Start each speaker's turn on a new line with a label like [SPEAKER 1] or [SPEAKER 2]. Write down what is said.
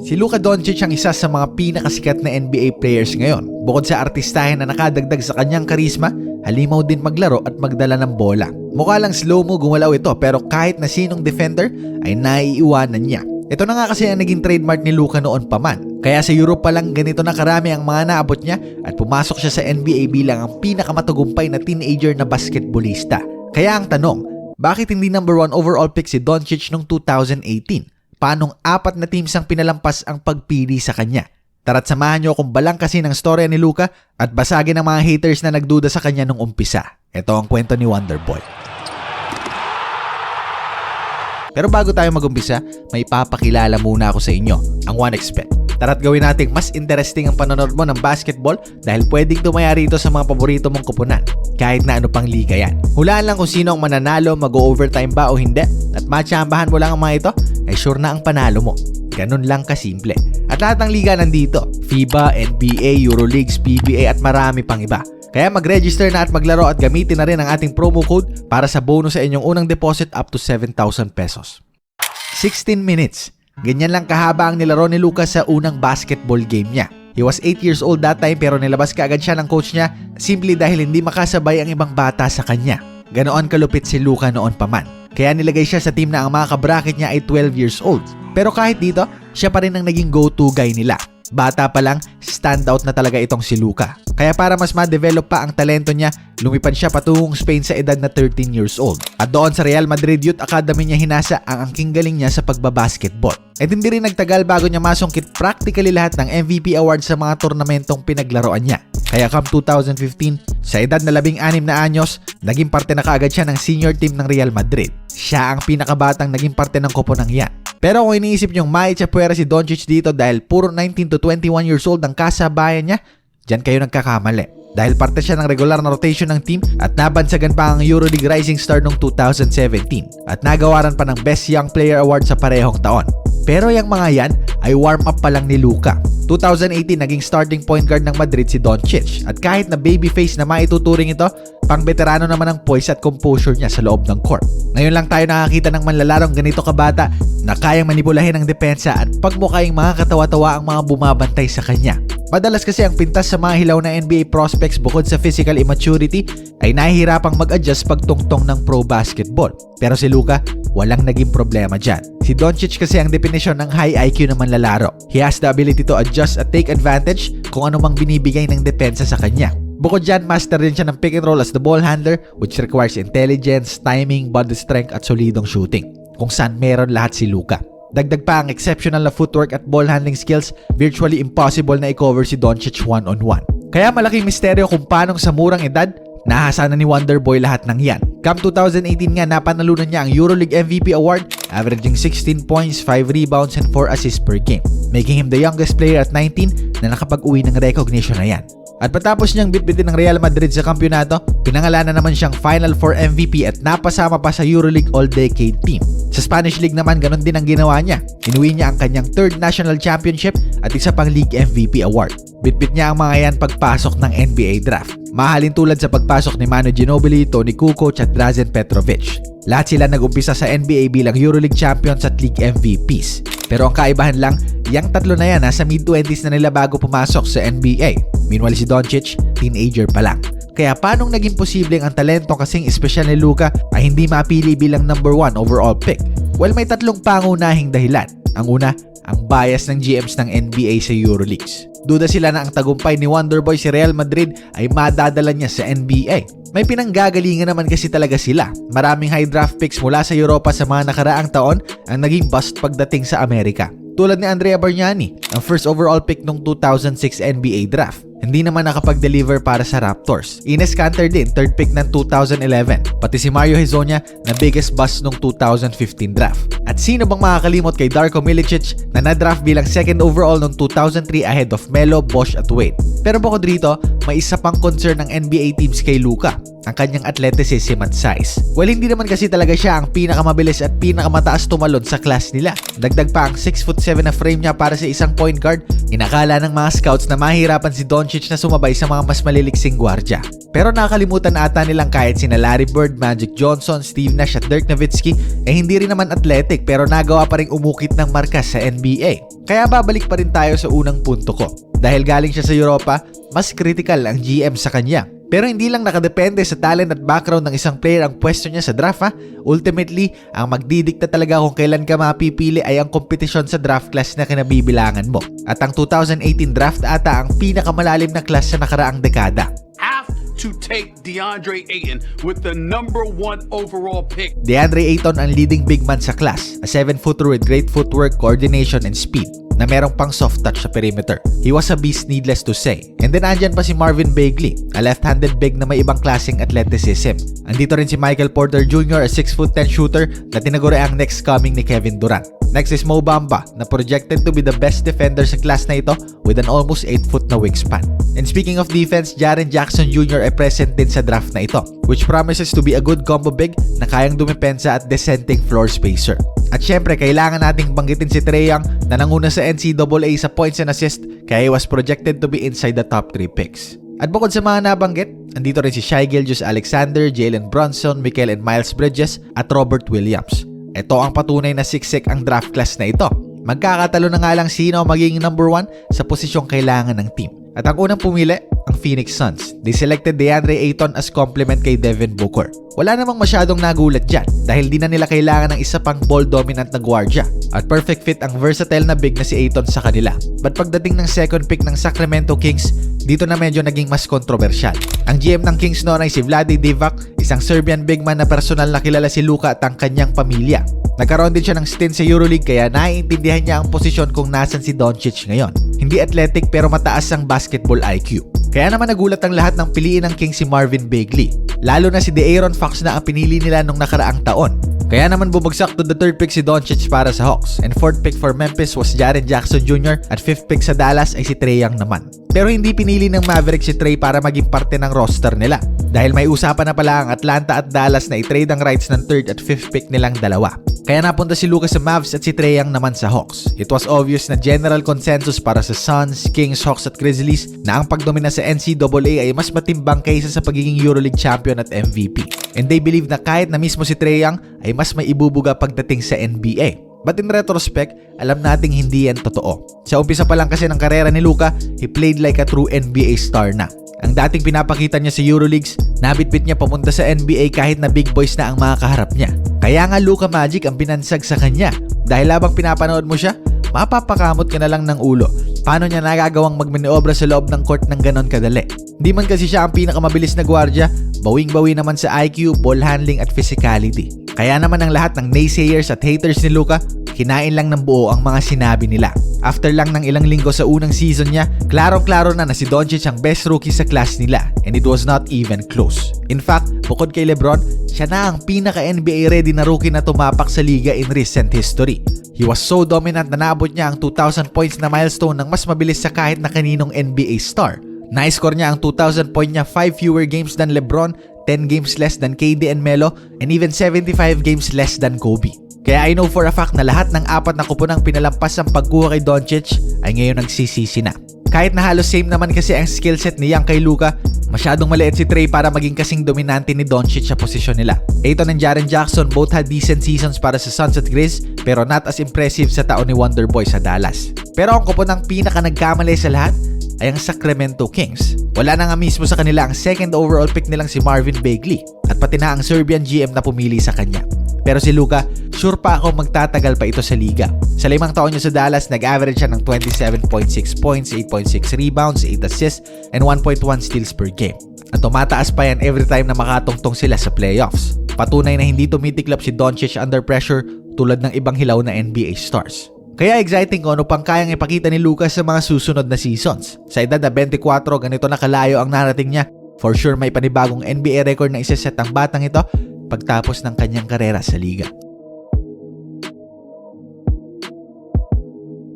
[SPEAKER 1] Si Luka Doncic ang isa sa mga pinakasikat na NBA players ngayon. Bukod sa artistahin na nakadagdag sa kanyang karisma, halimaw din maglaro at magdala ng bola. Mukha lang slow mo gumalaw ito pero kahit na sinong defender ay naiiwanan niya. Ito na nga kasi ang naging trademark ni Luka noon pa man. Kaya sa Europe pa lang ganito na karami ang mga naabot niya at pumasok siya sa NBA bilang ang pinakamatagumpay na teenager na basketballista. Kaya ang tanong, bakit hindi number 1 overall pick si Doncic noong 2018? Paanong apat na teams ang pinalampas ang pagpili sa kanya? Tara't samahan niyo kung balang kasi ng storya ni Luka at basagin ang mga haters na nagduda sa kanya nung umpisa. Ito ang kwento ni Wonderboy. Pero bago tayo magumpisa, may papakilala muna ako sa inyo, ang OneXBet. Tara't gawin nating mas interesting ang panonood mo ng basketball dahil pwedeng tumaya rito sa mga paborito mong kupunan, kahit na ano pang liga yan. Hulaan lang kung sino ang mananalo, mag-overtime ba o hindi, at matchambahan mo lang ang mga ito, ay sure na ang panalo mo. Ganun lang kasimple. At lahat ng liga nandito, FIBA, NBA, Euroleagues, PBA at marami pang iba. Kaya mag-register na at maglaro at gamitin na rin ang ating promo code para sa bonus sa inyong unang deposit up to 7,000 pesos. 16 minutes. Ganyan lang kahaba ang nilaro ni Lucas sa unang basketball game niya. He was 8 years old that time pero nilabas kaagad siya ng coach niya simply dahil hindi makasabay ang ibang bata sa kanya. Ganoon kalupit si Luka noon pa man. Kaya nilagay siya sa team na ang mga kabracket niya ay 12 years old. Pero kahit dito, siya pa rin ang naging go-to guy nila. Bata pa lang, standout na talaga itong si Luka. Kaya para mas ma-develop pa ang talento niya, lumipad siya patungong Spain sa edad na 13 years old. At doon sa Real Madrid Youth Academy niya hinasa ang angking galing niya sa pagbabasketball. At hindi rin nagtagal bago niya masungkit practically lahat ng MVP awards sa mga tornamentong pinaglaruan niya. Kaya come 2015, sa edad na 16 na anyos, naging parte na kaagad siya ng senior team ng Real Madrid. Siya ang pinakabatang naging parte ng koponang yan. Pero kung iniisip niyong maitsapuera si Doncic dito dahil puro 19 to 21 years old ang kasabayan niya, dyan kayo nagkakamali. Dahil parte siya ng regular na rotation ng team at nabansagan pa ang Euroleague Rising Star noong 2017 at nagawaran pa ng Best Young Player Award sa parehong taon. Pero yung mga yan ay warm up pa lang ni Luka. 2018 naging starting point guard ng Madrid si Doncic at kahit na babyface na maituturing ito, pang veterano naman ang poise at composure niya sa loob ng court. Ngayon lang tayo nakakita ng manlalarong ganito kabata na kayang manipulahin ang depensa at pagmukhayang mga katawa-tawa ang mga bumabantay sa kanya. Madalas kasi ang pintas sa mga hilaw na NBA prospects bukod sa physical immaturity ay nahihirapang mag-adjust pagtungtong ng pro basketball. Pero si Luka, walang naging problema dyan. Si Doncic kasi ang definisyon ng high IQ na manlalaro. He has the ability to adjust at take advantage kung ano mang binibigay ng depensa sa kanya. Bukod dyan, master din siya ng pick and roll as the ball handler which requires intelligence, timing, body strength at solidong shooting. Kung saan meron lahat si Luka. Dagdag pa ang exceptional na footwork at ball handling skills, virtually impossible na i-cover si Doncic one-on-one. Kaya malaking misteryo kung paanong sa murang edad, nahasa na ni Wonderboy lahat ng yan. Come 2018 nga, napanalunan niya ang Euroleague MVP award, averaging 16 points, 5 rebounds, and 4 assists per game, making him the youngest player at 19 na nakapag-uwi ng recognition na yan. At patapos niyang bitbitin ng Real Madrid sa kampyonato, pinangalanan naman siyang Final Four MVP at napasama pa sa Euroleague All-Decade Team. Sa Spanish League naman, ganun din ang ginawa niya. Inuwi niya ang kanyang third national championship at isa pang league MVP award. Bitbit niya ang mga yan pagpasok ng NBA draft. Mahalin tulad sa pagpasok ni Manu Ginobili, Tony Kukoc at Drazen Petrovic. Lahat sila nagumpisa sa NBA bilang Euroleague champions at league MVPs. Pero ang kaibahan lang, yang tatlo na yan nasa mid-20s na nila bago pumasok sa NBA. Meanwhile si Doncic, teenager pa lang. Kaya paanong naging posibleng ang talento kasing espesyal ni Luka ay hindi mapili bilang number 1 overall pick? Well, may tatlong pangunahing dahilan. Ang una, ang bias ng GMs ng NBA sa Euroleagues. Duda sila na ang tagumpay ni Wonderboy si Real Madrid ay madadala niya sa NBA. May pinanggagalingan naman kasi talaga sila. Maraming high draft picks mula sa Europa sa mga nakaraang taon ang naging bust pagdating sa Amerika. Tulad ni Andrea Bargnani, ang first overall pick nung 2006 NBA draft. Hindi naman nakapag-deliver para sa Raptors. Ines Kanter din, third pick ng 2011. Pati si Mario Hezonja na biggest bust nung 2015 draft. At sino bang makakalimot kay Darko Milicic na na-draft bilang second overall noong 2003 ahead of Melo, Bosch at Wade. Pero bukod rito, may isa pang concern ng NBA teams kay Luka, ang kanyang athleticism at size. Well, hindi naman kasi talaga siya ang pinakamabilis at pinakamataas tumalon sa class nila. Dagdag pa ang 6'7 na frame niya para sa isang point guard, inakala ng mga scouts na mahirapan si Doncic na sumabay sa mga mas maliliksing gwardya. Pero nakalimutan ata nilang kahit sina Larry Bird, Magic Johnson, Steve Nash at Dirk Nowitzki eh hindi rin naman athletic pero nagawa pa rin umukit ng markas sa NBA. Kaya babalik pa rin tayo sa unang punto ko. Dahil galing siya sa Europa, mas critical ang GM sa kanya. Pero hindi lang nakadepende sa talent at background ng isang player ang pwesto niya sa draft ha. Ultimately, ang magdidikta talaga kung kailan ka mapipili ay ang kompetisyon sa draft class na kinabibilangan mo. At ang 2018 draft ata ang pinakamalalim na class sa nakaraang dekada.
[SPEAKER 2] have to take DeAndre Ayton with the number one overall pick.
[SPEAKER 1] DeAndre Ayton ang leading big man sa class, a 7-footer with great footwork, coordination, and speed na merong pang soft touch sa perimeter. He was a beast needless to say. And then andyan pa si Marvin Bagley, a left-handed big na may ibang klaseng athleticism. Andito rin si Michael Porter Jr., a 6'10 shooter na tinaguri ang next coming ni Kevin Durant. Next is Mo Bamba na projected to be the best defender sa class na ito with an almost 8 foot na wingspan. And speaking of defense, Jaren Jackson Jr. ay present din sa draft na ito which promises to be a good combo big na kayang dumepensa at dissenting floor spacer. At syempre, kailangan nating banggitin si Trae Young na nanguna sa NCAA sa points and assist kaya he was projected to be inside the top 3 picks. At bukod sa mga nabanggit, andito rin si Shai Gilgeous Alexander, Jalen Brunson, Michael and Miles Bridges at Robert Williams. Ito ang patunay na siksik ang draft class na ito. Magkakatalo na nga lang sino ang magiging number 1 sa posisyong kailangan ng team. At ang unang pumili, ang Phoenix Suns. They selected DeAndre Ayton as complement kay Devin Booker. Wala namang masyadong nagulat dyan dahil di na nila kailangan ng isa pang ball dominant na gwardya at perfect fit ang versatile na big na si Ayton sa kanila. But pagdating ng second pick ng Sacramento Kings, dito na medyo naging mas kontrobersyal. Ang GM ng Kings noon ay si Vlade Divac, isang Serbian big man na personal na kilala si Luka at ang kanyang pamilya. Nagkaroon din siya ng stint sa Euroleague kaya naiintindihan niya ang posisyon kung nasan si Doncic ngayon. Hindi athletic pero mataas ang basketball IQ. Kaya naman nagulat ang lahat ng piliin ng Kings si Marvin Bagley. Lalo na si De'Aaron Fox na ang pinili nila nung nakaraang taon. Kaya naman bumagsak to the third pick si Doncic para sa Hawks and fourth pick for Memphis was Jaren Jackson Jr. at fifth pick sa Dallas ay si Trae Young naman. Pero hindi pinili ng Mavericks si Trae para maging parte ng roster nila dahil may usapan na pala ang Atlanta at Dallas na i-trade ang rights ng third at fifth pick nilang dalawa. Kaya napunta si Lucas sa Mavs at si Trae Young naman sa Hawks. It was obvious na general consensus para sa Suns, Kings, Hawks at Grizzlies na ang pagdomina sa NCAA ay mas matimbang kaysa sa pagiging EuroLeague champion at MVP. And they believe na kahit na mismo si Trae Young ay mas may ibubuga pagdating sa NBA. But in retrospect, alam nating hindi yan totoo. Sa umpisa pa lang kasi ng karera ni Luka, he played like a true NBA star na. Ang dating pinapakita niya sa Euroleagues, nabitbit niya papunta sa NBA kahit na big boys na ang mga kaharap niya. Kaya nga Luka Magic ang binansag sa kanya. Dahil habang pinapanood mo siya, mapapakamot ka na lang ng ulo. Paano niya nagagawang magmaniobra sa loob ng court ng ganon kadali? Di man kasi siya ang pinakamabilis na gwardya, bawing-bawi naman sa IQ, ball handling at physicality. Kaya naman ang lahat ng naysayers at haters ni Luka, kinain lang ng buo ang mga sinabi nila. After lang ng ilang linggo sa unang season niya, klaro-klaro na na si Doncic ang best rookie sa class nila and it was not even close. In fact, bukod kay Lebron, siya na ang pinaka-NBA ready na rookie na tumapak sa liga in recent history. He was so dominant na naabot niya ang 2,000 points na milestone ng mas mabilis sa kahit na kaninong NBA star. Na-score niya ang 2,000 point niya 5 fewer games than Lebron, 10 games less than KD and Melo, and even 75 games less than Kobe. Kaya I know for a fact na lahat ng apat na kupunang pinalampas ang pagkuha kay Doncic ay ngayon nagsisisi na. Kahit na halos same naman kasi ang skill set ni Young kay Luka, masyadong maliit si Trey para maging kasing dominante ni Doncic sa posisyon nila. Ayton and Jaren Jackson both had decent seasons para sa Suns at Grizz pero not as impressive sa taon ni Wonder Boy sa Dallas. Pero ang kupunang pinaka nagkamali sa lahat ay ang Sacramento Kings. Wala na nga mismo sa kanila ang second overall pick nilang si Marvin Bagley at pati na ang Serbian GM na pumili sa kanya. Pero si Luka, sure pa ako magtatagal pa ito sa liga. Sa limang taon niya sa Dallas, nag-average siya ng 27.6 points, 8.6 rebounds, 8 assists, and 1.1 steals per game. At tumataas pa yan every time na makatungtong sila sa playoffs. Patunay na hindi tumitiklop si Doncic under pressure tulad ng ibang hilaw na NBA stars. Kaya exciting kung ano pang kayang ipakita ni Lucas sa mga susunod na seasons. Sa edad na 24, ganito na kalayo ang narating niya. For sure may panibagong NBA record na isaset ang batang ito pagtapos ng kanyang karera sa liga.